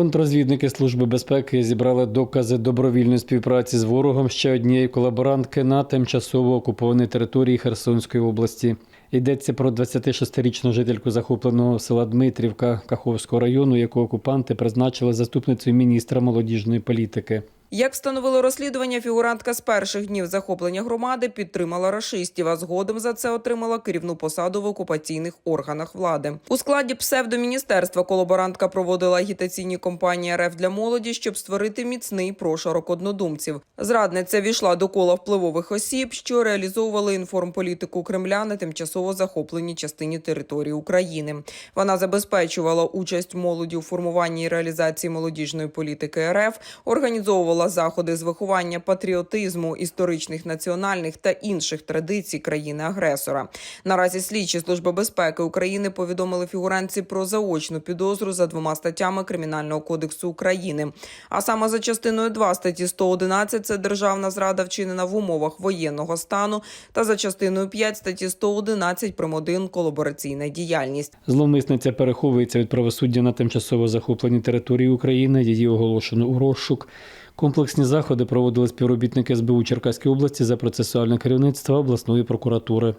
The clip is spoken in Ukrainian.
Контрозвідники Служби безпеки зібрали докази добровільної співпраці з ворогом ще однієї колаборантки на тимчасово окупованій території Херсонської області. Йдеться про 26-річну жительку захопленого села Дмитрівка Каховського району, яку окупанти призначили заступницею міністра молодіжної політики. Як встановило розслідування, фігурантка з перших днів захоплення громади підтримала рашистів, а згодом за це отримала керівну посаду в окупаційних органах влади. У складі псевдоміністерства колаборантка проводила агітаційні кампанії РФ для молоді, щоб створити міцний прошарок однодумців. Зрадниця війшла до кола впливових осіб, що реалізовували інформполітику Кремля на тимчасово захопленій частині території України. Вона забезпечувала участь молоді у формуванні і реалізації молодіжної політики РФ, організовувала заходи з виховання патріотизму, історичних національних та інших традицій країни-агресора. Наразі слідчі служби безпеки України повідомили фігурантці про заочну підозру за двома статтями Кримінального кодексу України. А саме за частиною 2 статті 111 – це державна зрада вчинена в умовах воєнного стану, та за частиною 5 статті 111 прим. 1 колабораційна діяльність. Зловмисниця переховується від правосуддя на тимчасово захопленій території України. Її оголошено у розшук. Комплексні заходи проводили співробітники СБУ Черкаської області за процесуальне керівництво обласної прокуратури.